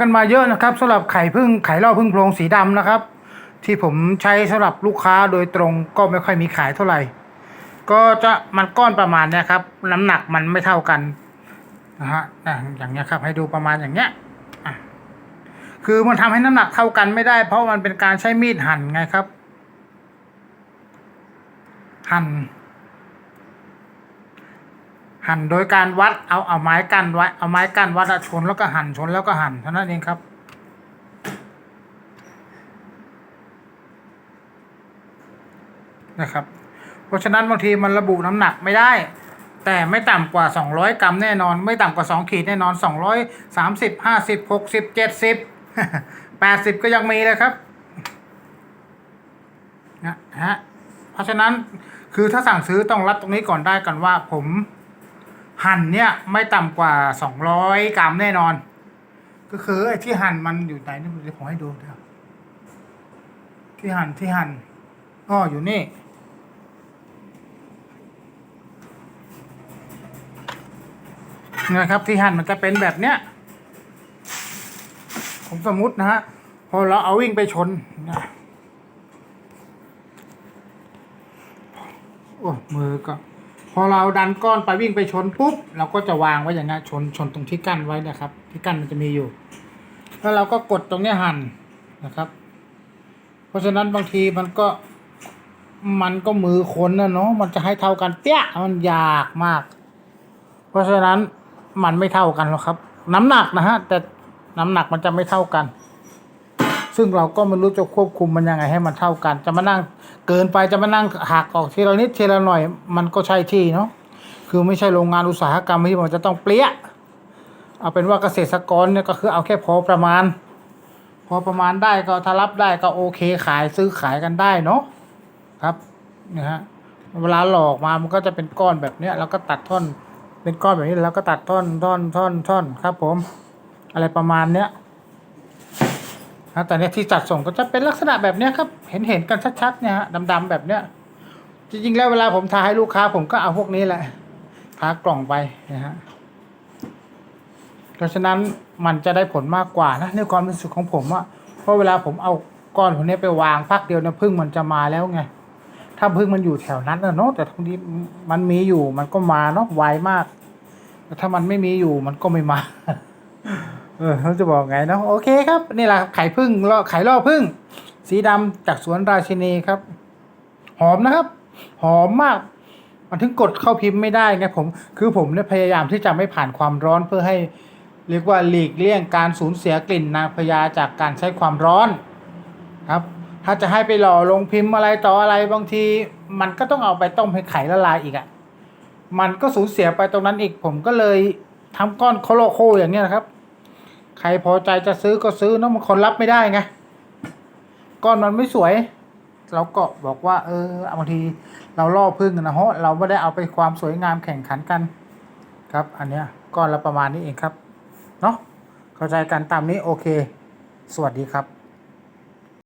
กันมาเยอะนะครับสำหรับไข่พึ่งไข่ล่อพึ่งโพรงสีดำนะครับ ที่ผมใช้สำหรับลูกค้าโดยตรงก็ไม่ค่อยมีขายเท่าไหร่ ก็จะมันก้อนประมาณเนี้ยครับ น้ำหนักมันไม่เท่ากันนะฮะอย่างเงี้ยครับให้ดูประมาณอย่างเงี้ยคือมันทำให้น้ำหนักเท่ากันไม่ได้ เพราะมันเป็นการใช้มีดหั่นไงครับ หั่น หั่นโดยการวัดเอาเอาไม้กั้นไว้เอาไม้กั้นวัดชนแล้วก็หั่นชนแล้วก็หั่นเท่านั้นเองครับนะครับ เพราะฉะนั้นบางทีมันระบุน้ำหนักไม่ได้ แต่ไม่ต่ำกว่า 200 กรัมแน่นอน ไม่ต่ำกว่า 2 ขีดแน่นอน 230 50 60 70 80 ก็ยังมีเลยครับนะฮะเพราะฉะนั้นคือถ้าสั่งซื้อต้องรับตรงนี้ก่อนได้ก่อนว่าผม หั่นเนี่ยไม่ต่ำกว่า200กรัมแน่นอน ก็คือไอ้ที่หั่นมันอยู่ไหนนี่เดี๋ยวผมให้ดูเดี๋ยวที่หั่นที่หั่นอ้ออยู่นี่นะครับที่หั่นมันจะเป็นแบบเนี้ยผมสมมุตินะฮะพอเราเอาวิ่งไปชนนะโอ้มือก็ อเราดันก้อนไปวิ่งไปชนปุ๊บเราก็จะวางไว้อย่างนี้นชนชนตรงที่กั้นไว้นะครับ ที่กั้นมันจะมีอยู่ แล้วเราก็กดตรงนี้หั่นนะครับ เพราะฉะนั้นบางทีมันก็มันก็มือคนนะเนาะมันจะให้เท่ากันเปี้ยมันยากมาก เพราะฉะนั้นมันไม่เท่ากันหรอกครับ น้ำหนักนะฮะแต่น้ำหนักมันจะไม่เท่ากัน ซึ่งเราก็ไม่รู้จะควบคุมมันยังไงให้มันเท่ากัน จะมานั่งเกินไปจะมานั่งหักออกทีละนิดทีละหน่อย มันก็ใช่ที่เนาะคือไม่ใช่โรงงานอุตสาหกรรมที่มันจะต้องเปรี้ยเอาเป็นว่าเกษตรกรเนี่ยก็คือเอาแค่พอประมาณ พอประมาณได้ก็ถ้ารับได้ก็โอเคขายซื้อขายกันได้เนาะครับนะฮะเวลาหลอกมามันก็จะเป็นก้อนแบบเนี้ยแล้วก็ตัดท่อนเป็นก้อนแบบนี้แล้วก็ตัดท่อนท่อนท่อนท่อนครับผม อะไรประมาณเนี้ย นะแต่เนี้ยที่จัดส่งก็จะเป็นลักษณะแบบเนี้ยครับ เห็นเห็นกันชัดๆเนี่ยฮะดำๆแบบเนี้ยจริงๆแล้วเวลาผมทาให้ลูกค้า ผมก็เอาพวกนี้แหละทากล่องไปนะฮะเพราะฉะนั้นมันจะได้ผลมากกว่านะในความรู้สึกของผมอะเพราะเวลาผมเอาก้อนพวกนี้ไปวางพักเดียวเนี่ยพึ่งมันจะมาแล้วไงถ้าพึ่งมันอยู่แถวนั้นนะเนาะแต่ทั้งนี้มันมีอยู่มันก็มาเนาะไวมากแต่ถ้ามันไม่มีอยู่มันก็ไม่มา เออเขาจะบอกไงเนาะโอเคครับนี่แหละครับไข่พึ่งล่อไข่ล่อพึ่ง สีดำจากสวนราชินีครับ หอมนะครับ หอมมาก มันถึงกดเข้าพิมพ์ไม่ได้ไงผมคือผมเนี่ยพยายามที่จะไม่ผ่านความร้อนเพื่อให้ เรียกว่าหลีกเลี่ยงการสูญเสียกลิ่นนางพญาจากการใช้ความร้อนครับ ถ้าจะให้ไปหล่อลงพิมพ์อะไรต่ออะไรบางที มันก็ต้องเอาไปต้มให้ไข่ละลายอีกอะ่ะมันก็สูญเสียไปตรงนั้นอีกผมก็เลยทำก้อนโคโลโคอย่างเนี้ยนะครับ ใครพอใจจะซื้อก็ซื้อเนอะมันคนรับไม่ได้ไงก้อนมันไม่สวย เราก็บอกว่า เออบางทีเราล่อพึ่งนะฮะเราไม่ได้เอาไปความสวยงามแข่งขันกัน ครับ อันเนี้ยก้อนละประมาณนี้เองครับ เนาะเข้าใจกันตามนี้โอเค สวัสดีครับ